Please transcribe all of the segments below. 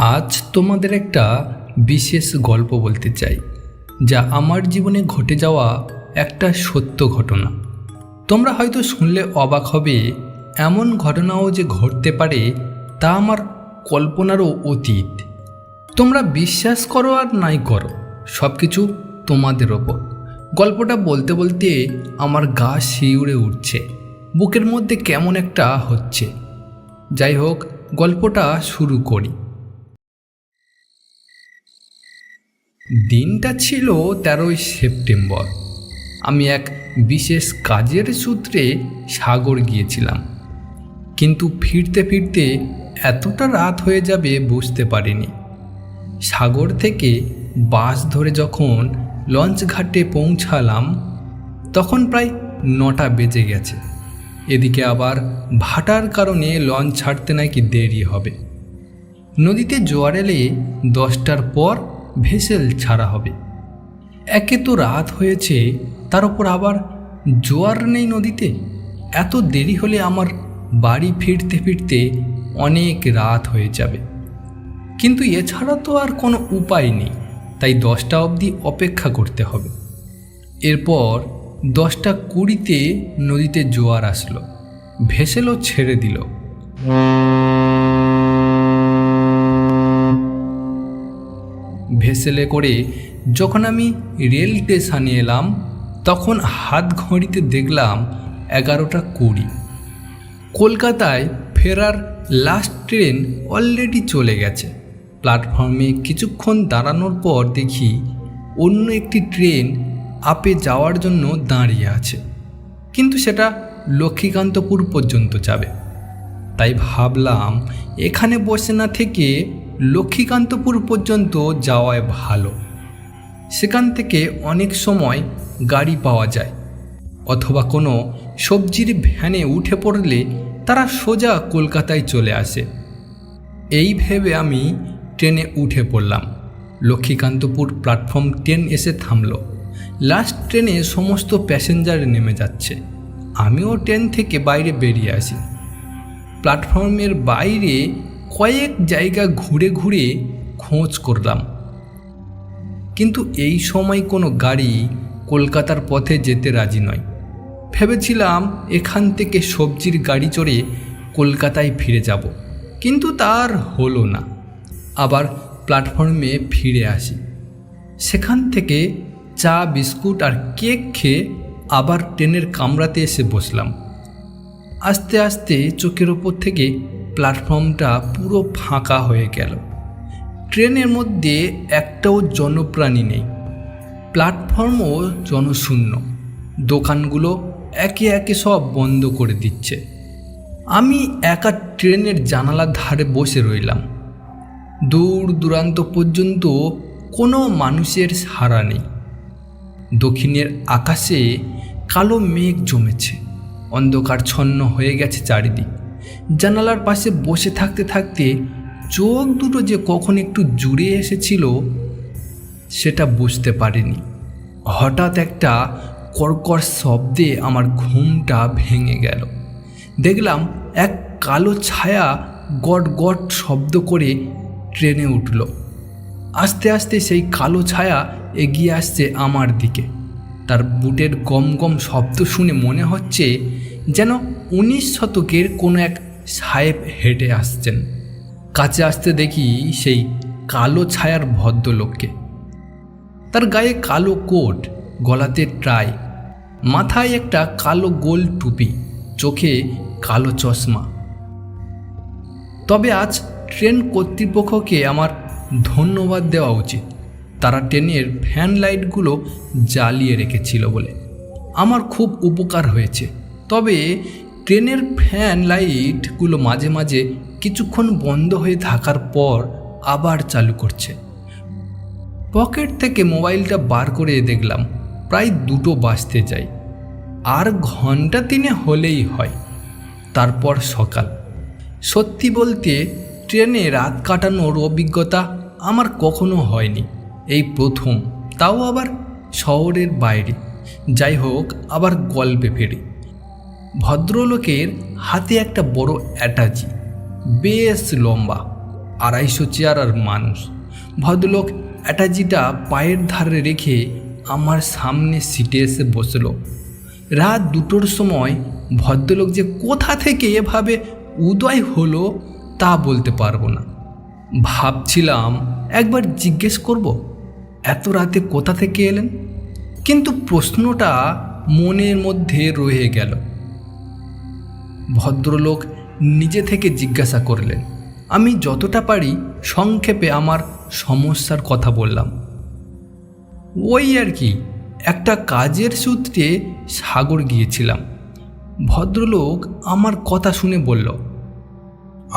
আজ তোমাদের একটা বিশেষ গল্প বলতে চাই, যা আমার জীবনে ঘটে যাওয়া একটা সত্য ঘটনা। তোমরা হয়তো শুনলে অবাক হবে, এমন ঘটনাও যে ঘটতে পারে তা আমার কল্পনারও অতীত। তোমরা বিশ্বাস করো আর নাই করো সব কিছু তোমাদের ওপর। গল্পটা বলতে বলতে আমার গা শিউড়ে উঠছে, বুকের মধ্যে কেমন একটা হচ্ছে। যাই হোক, গল্পটা শুরু করি। দিনটা ছিল তেরোই সেপ্টেম্বর। আমি এক বিশেষ কাজের সূত্রে সাগর গিয়েছিলাম। কিন্তু ফিরতে ফিরতে এতটা রাত হয়ে যাবে বুঝতে পারিনি। সাগর থেকে বাস ধরে যখন লঞ্চ ঘাটে পৌঁছালাম, তখন প্রায় নটা বেজে গেছে। এদিকে আবার ভাটার কারণে লঞ্চ ছাড়তে নাকি দেরি হবে। নদীতে জোয়ার এলে দশটার পর ভেসেল ছাড়া হবে। একে তো রাত হয়েছে, তার উপর আবার জোয়ার নেই নদীতে? এত দেরি হলে আমার বাড়ি ফিরতে ফিরতে অনেক রাত হয়ে যাবে। কিন্তু এছাড়া তো আর কোনো উপায় নেই, তাই দশটা অবধি অপেক্ষা করতে হবে। এরপর দশটা কুড়িতে নদীতে জোয়ার আসলো, ভেসেলও ছেড়ে দিল। ভেসেলে করে যখন আমি রেল স্টেশনে এলাম, তখন হাত ঘড়িতে দেখলাম এগারোটা কুড়ি। কলকাতায় ফেরার লাস্ট ট্রেন অলরেডি চলে গেছে। প্ল্যাটফর্মে কিছুক্ষণ দাঁড়ানোর পর দেখি অন্য একটি ট্রেন আপে যাওয়ার জন্য দাঁড়িয়ে আছে। কিন্তু সেটা লক্ষ্মীকান্তপুর পর্যন্ত যাবে। তাই ভাবলাম, এখানে বসে না থেকে লক্ষ্মীকান্তপুর পর্যন্ত যাওয়ায় ভালো। সেখান থেকে অনেক সময় গাড়ি পাওয়া যায়, অথবা কোনো সবজির ভ্যানে উঠে পড়লে তারা সোজা কলকাতায় চলে আসে। এই ভেবে আমি ট্রেনে উঠে পড়লাম। লক্ষ্মীকান্তপুর প্ল্যাটফর্ম ট্রেন এসে থামলো। লাস্ট ট্রেনে সমস্ত প্যাসেঞ্জার নেমে যাচ্ছে। আমিও ট্রেন থেকে বাইরে বেরিয়ে আসি। প্ল্যাটফর্মের বাইরে কয়েক জায়গা ঘুরে ঘুরে খোঁজ করলাম। কিন্তু এই সময় কোনো গাড়ি কলকাতার পথে যেতে রাজি নয়। ভেবেছিলাম এখান থেকে সবজির গাড়ি চড়ে কলকাতায় ফিরে যাব, কিন্তু তার হলো না। আবার প্ল্যাটফর্মে ফিরে আসি। সেখান থেকে চা, বিস্কুট আর কেক খেয়ে আবার ট্রেনের কামরাতে এসে বসলাম। আস্তে আস্তে চোখের ওপর থেকে প্ল্যাটফর্মটা পুরো ফাঁকা হয়ে গেল। ট্রেনের মধ্যে একটাও জনপ্রাণী নেই। প্ল্যাটফর্মও জনশূন্য। দোকানগুলো একে একে সব বন্ধ করে দিচ্ছে। আমি একা ট্রেনের জানালার ধারে বসে রইলাম। দূর দূরান্ত পর্যন্ত কোনো মানুষের সাড়া নেই। দক্ষিণের আকাশে কালো মেঘ জমেছে। অন্ধকারছন্ন হয়ে গেছে চারিদিক। জানালার পাশে বসে থাকতে থাকতে চোখ দুটো যে কখন একটু জুড়ে এসেছিল, সেটা বুঝতে পারিনি। হঠাৎ একটা কর্কর শব্দে আমার ঘুমটা ভেঙে গেল। দেখলাম এক কালো ছায়া গট গট শব্দ করে ট্রেনে উঠল। আস্তে আস্তে সেই কালো ছায়া এগিয়ে আসছে আমার দিকে। তার বুটের গম গম শব্দ শুনে মনে হচ্ছে যেন উনিশ শতকের কোনো এক সাহেব হেঁটে আসছেন। কাছে আসতে দেখি সেই কালো ছায়ার ভদ্রলোককে। তার গায়ে কালো কোট, গলাতে ট্রাই মাথায় একটা কালো গোল টুপি, চোখে কালো চশমা। তবে আজ ট্রেন কর্তৃপক্ষকে আমার ধন্যবাদ দেওয়া উচিত। তারা ট্রেনের ফ্যান লাইটগুলো জ্বালিয়ে রেখেছিল বলে। আমার খুব উপকার হয়েছে। তবে ট্রেনের ফ্যান লাইটগুলো মাঝে মাঝে কিছুক্ষণ বন্ধ হয়ে থাকার পর আবার চালু করছে। পকেট থেকে মোবাইলটা বার করে দেখলাম, প্রায় দুটো বাজতে যাই আর ঘণ্টা তিনে হলেই হয়। তারপর সকাল। সত্যি বলতে, ট্রেনে রাত কাটানোর অভিজ্ঞতা আমার কখনো হয়নি। এই প্রথম, তাও আবার শহরের বাইরে। যাই হোক, আবার গল্পে ফেরি। ভদ্রলোকের হাতে একটা বড় অ্যাটাচি, বেশ লম্বা, আড়াইশো চেয়ার আর মানুষ। ভদ্রলোক অ্যাটাজিটা পায়ের ধারে রেখে আমার সামনে সিটে এসে বসল। রাত দুটোর সময় ভদ্রলোক যে কোথা থেকে এভাবে উদয় হলো তা বলতে পারব না। ভাবছিলাম একবার জিজ্ঞেস করব, এত রাতে কোথা থেকে এলেন? কিন্তু প্রশ্নটা মনের মধ্যে রয়ে গেল। ভদ্রলোক নিজে থেকে জিজ্ঞাসা করলেন, আমি যতটা পারি সংক্ষেপে আমার সমস্যার কথা বললাম। ওই আর কি, একটা কাজের সূত্রে সাগর গিয়েছিলাম। ভদ্রলোক আমার কথা শুনে বলল,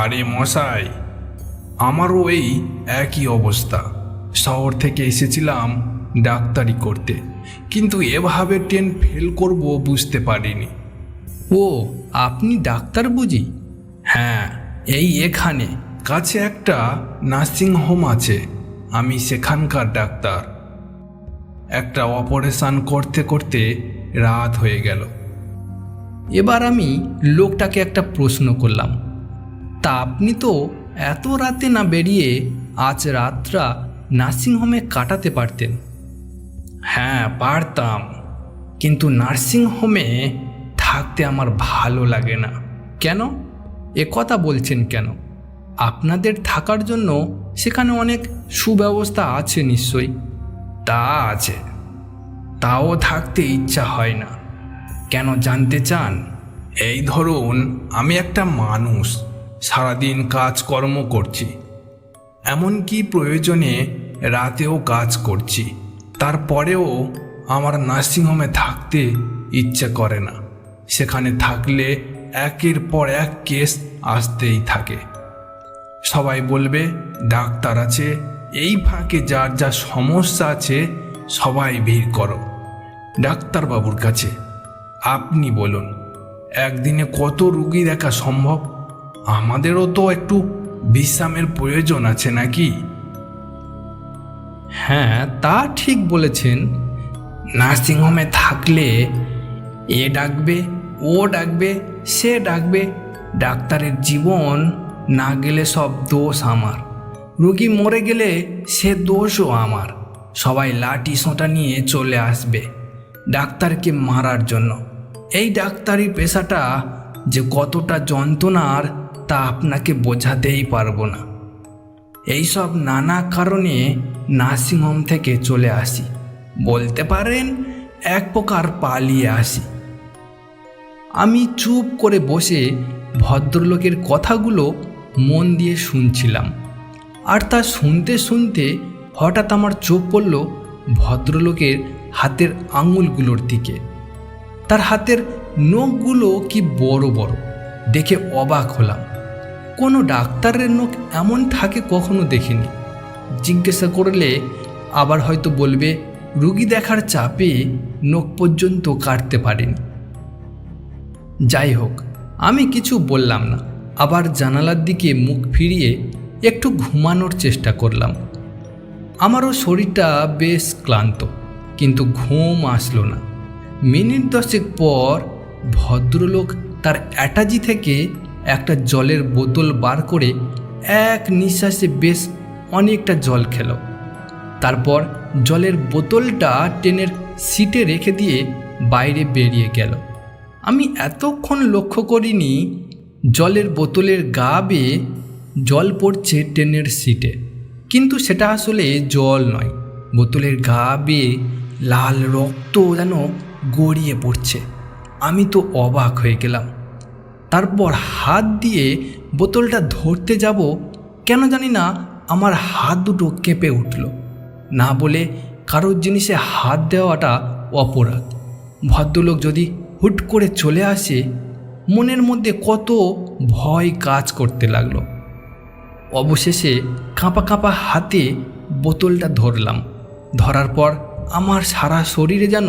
আরে মশাই, আমারও এই একই অবস্থা। শহর থেকে এসেছিলাম ডাক্তারি করতে, কিন্তু এভাবে ট্রেন ফেল করব বুঝতে পারিনি। ও, আপনি ডাক্তার বুঝি? হ্যাঁ এই এখানে। কাছে একটা নার্সিং হোম আছে। আমি সেখানকার ডাক্তার। একটা অপারেশন করতে করতে রাত হয়ে গেল। এবার আমি লোকটাকে একটা প্রশ্ন করলাম। তা আপনি তো এত রাতে না বেরিয়ে আজ রাতটা নার্সিংহোমে কাটাতে পারতেন? হ্যাঁ পারতাম। কিন্তু নার্সিং হোমে থাকতে আমার ভালো লাগে না। কেন? এ কথা বলছেন কেন? আপনাদের থাকার জন্য সেখানে অনেক সুব্যবস্থা আছে নিশ্চয়ই। তা আছে। তাও থাকতে ইচ্ছা হয় না। কেন জানতে চান? এই ধরুন, আমি একটা মানুষ, সারাদিন কাজকর্ম করছি। এমনকি প্রয়োজনে রাতেও কাজ করছি। তারপরেও আমার নার্সিংহোমে থাকতে ইচ্ছে করে না। সেখানে থাকলে একের পর এক কেস আসতেই থাকে। সবাই বলবে, ডাক্তার আছে, এই ফাঁকে যার যা সমস্যা আছে, সবাই ভিড় করো। ডাক্তারবাবুর কাছে, আপনি বলুন, একদিনে কত রুগী দেখা সম্ভব? আমাদেরও তো একটু বিশ্রামের প্রয়োজন আছে নাকি? হ্যাঁ তা ঠিক বলেছেন। নার্সিংহোমে থাকলে এ ডাকবে ও ডাকবে, সে ডাকবে। ডাক্তারের জীবন না গেলে সব দোষ আমার। রুগী মরে গেলে সে দোষও আমার। সবাই লাঠি সোঁটা নিয়ে চলে আসবে ডাক্তারকে মারার জন্য। এই ডাক্তারি পেশাটা যে কতটা যন্ত্রণার তা আপনাকে বোঝাতেই পারব না। এইসব নানা কারণে নার্সিংহোম থেকে চলে আসি। বলতে পারেন, এক প্রকার পালিয়ে আসি। আমি চুপ করে বসে ভদ্রলোকের কথাগুলো মন দিয়ে শুনছিলাম। আর তা শুনতে শুনতে হঠাৎ আমার চোখ পড়ল ভদ্রলোকের হাতের আঙুলগুলোর দিকে। তার হাতের নখগুলো কি বড় বড়, দেখে অবাক হলাম। কোনো ডাক্তারের নখ এমন থাকে কখনো দেখিনি। জিজ্ঞাসা করলে আবার হয়তো বলবে, রুগী দেখার চাপে নখ পর্যন্ত কাটতে পারেনি। যাই হোক, আমি কিছু বললাম না। আবার জানালার দিকে মুখ ফিরিয়ে একটু ঘুমানোর চেষ্টা করলাম। আমারও শরীরটা বেশ ক্লান্ত, কিন্তু ঘুম আসলো না। মিনিট দশেক পর ভদ্রলোক তার অ্যাটাজি থেকে একটা জলের বোতল বার করে এক নিঃশ্বাসে বেশ অনেকটা জল খেল। তারপর জলের বোতলটা ট্রেনের সিটে রেখে দিয়ে বাইরে বেরিয়ে গেল। আমি এতক্ষণ লক্ষ্য করিনি জলের বোতলের গা বেয়ে জল পড়ছে ট্রেনের সিটে। কিন্তু সেটা আসলে জল নয়, বোতলের গা বেয়ে লাল রক্ত যেন গড়িয়ে পড়ছে। আমি তো অবাক হয়ে গেলাম। তারপর হাত দিয়ে বোতলটা ধরতে যাব, কেন জানি না আমার হাত দুটো কেঁপে উঠল। না বলে কারোর জিনিসে হাত দেওয়াটা অপরাধ। ভদ্রলোক যদি হুট করে চলে আসে, মনের মধ্যে কত ভয় কাজ করতে লাগল। অবশেষে কাঁপা কাঁপা হাতে বোতলটা ধরলাম। ধরার পর আমার সারা শরীরে যেন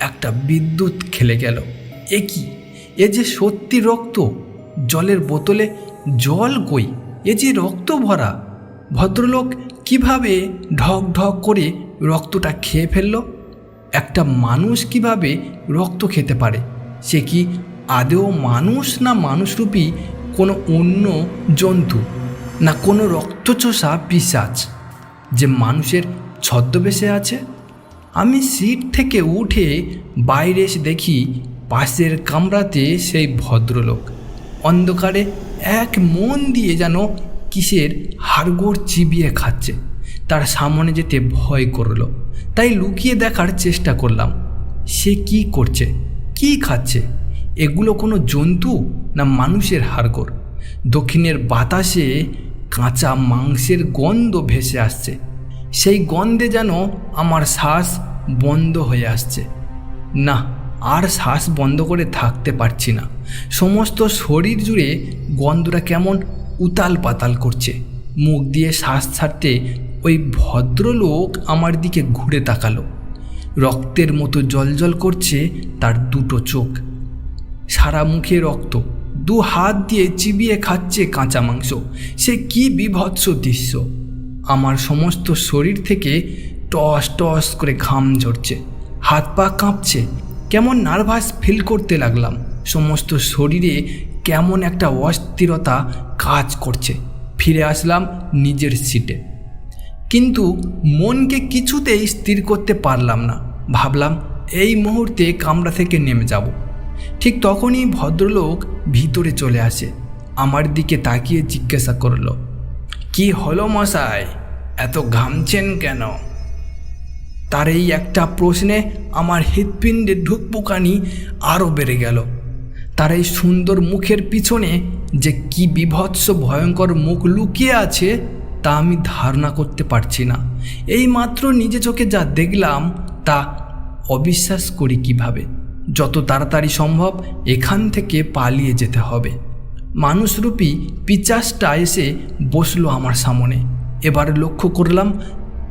একটা বিদ্যুৎ খেলে গেল। এ কি? এ যে সত্যি রক্ত? জলের বোতলে জল কই? এ যে রক্ত ভরা? ভদ্রলোক কীভাবে ঢক ঢক করে রক্তটা খেয়ে ফেলল? একটা মানুষ কীভাবে রক্ত খেতে পারে? সে কি আদেও মানুষ না মানুষরূপী কোনো অন্য জন্তু না কোনো রক্তচোষা পিসাচ যে মানুষের ছদ্মবেশে আছে? আমি সিট থেকে উঠে বাইরে এসে দেখি পাশের কামরাতে সেই ভদ্রলোক। অন্ধকারে এক মন দিয়ে যেন কিসের হাড়গোড় চিবিয়ে খাচ্ছে। তার সামনে যেতে ভয় করল। তাই লুকিয়ে দেখার চেষ্টা করলাম। সে কি করছে? কি খাচ্ছে? এগুলো কোনো জন্তু না মানুষের হাড়গোড়? দক্ষিণের বাতাসে কাঁচা মাংসের গন্ধ ভেসে আসছে। সেই গন্ধে যেন আমার শ্বাস বন্ধ হয়ে আসছে। না, আর শ্বাস বন্ধ করে থাকতে পারছি না। সমস্ত শরীর জুড়ে গন্ধটা কেমন উতাল পাতাল করছে। মুখ দিয়ে শ্বাস ছাড়তে ওই ভদ্রলোক আমার দিকে ঘুরে তাকালো। রক্তের মতো জলজল করছে তার দুটো চোখ। সারা মুখে রক্ত, দু হাত দিয়ে চিবিয়ে খাচ্ছে কাঁচা মাংস। সে কি বিভৎস দৃশ্য। আমার সমস্ত শরীর থেকে টস টস করে ঘাম ঝরছে। হাত পা কাঁপছে, কেমন নার্ভাস ফিল করতে লাগলাম। সমস্ত শরীরে কেমন একটা অস্থিরতা কাজ করছে। ফিরে আসলাম নিজের সিটে। কিন্তু মনকে কিছুতেই স্থির করতে পারলাম না। ভাবলাম, এই মুহূর্তে কামরা থেকে নেমে যাব। ঠিক তখনই ভদ্রলোক ভিতরে চলে আসে, আমার দিকে তাকিয়ে জিজ্ঞাসা করল, কি হলো মশাই? এত ঘামছেন কেন? তার এই একটা প্রশ্নে আমার হৃৎপিণ্ডে ঢুকপুকানি আরও বেড়ে গেল। তার এই সুন্দর মুখের পিছনে যে কি বিভৎস ভয়ঙ্কর মুখ লুকিয়ে আছে তা আমি ধারণা করতে পারছি না। এই মাত্র নিজে চোখে যা দেখলাম, তা অবিশ্বাস করি কীভাবে। যত তাড়াতাড়ি সম্ভব এখান থেকে পালিয়ে যেতে হবে। মানুষরূপী পিচাসটা এসে বসল আমার সামনে। এবার লক্ষ্য করলাম,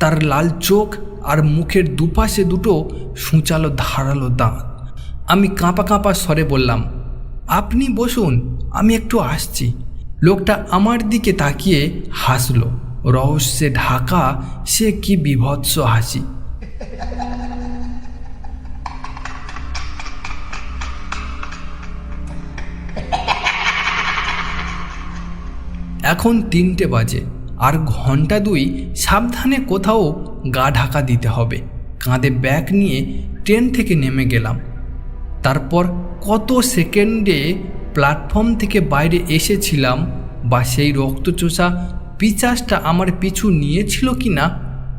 তার লাল চোখ আর মুখের দুপাশে দুটো সূচালো ধারালো দাঁত। আমি কাঁপা কাঁপা স্বরে বললাম, আপনি বসুন, আমি একটু আসছি। লোকটা আমার দিকে তাকিয়ে হাসলো। রহস্যে ঢাকা, সে কি বিভৎস হাসি। এখন তিনটে বাজে, আর ঘণ্টা দুই সাবধানে কোথাও গা ঢাকা দিতে হবে। কাঁধে ব্যাগ নিয়ে ট্রেন থেকে নেমে গেলাম। তারপর কত সেকেন্ডে প্ল্যাটফর্ম থেকে বাইরে এসেছিলাম বা সেই রক্তচোষা পিচাসটা আমার পিছু নিয়েছিল কি না,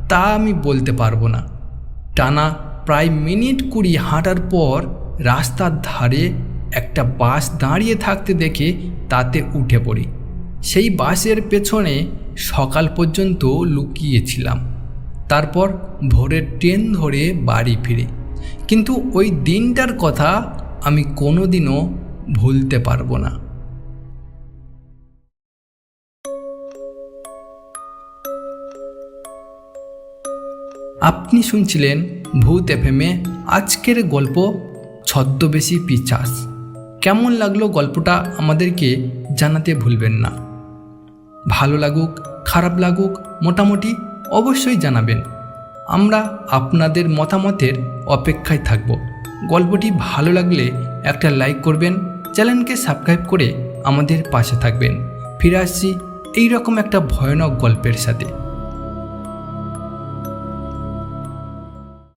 তা আমি বলতে পারব না। টানা প্রায় মিনিট কুড়ি হাঁটার পর রাস্তার ধারে একটা বাস দাঁড়িয়ে থাকতে দেখে তাতে উঠে পড়ি। সেই বাসের পেছনে সকাল পর্যন্ত লুকিয়েছিলাম। তারপর ভোরের ট্রেন ধরে বাড়ি ফিরি। কিন্তু ওই দিনটার কথা আমি কোনোদিনও ভুলতে পারব না। আপনি শুনছিলেন ভূত এফএমে আজকের গল্প ছদ্মবেশী পিচাস। কেমন লাগল গল্পটা আমাদেরকে জানাতে ভুলবেন না। ভালো লাগুক, খারাপ লাগুক, মোটামুটি অবশ্যই জানাবেন। আমরা আপনাদের মতামতের অপেক্ষায় থাকব। গল্পটি ভালো লাগলে একটা লাইক করবেন চ্যানেলকে সাবস্ক্রাইব করে আমাদের পাশে থাকবেন। ফিরে আসছি এই রকম একটা ভয়ানক গল্পের সাথে।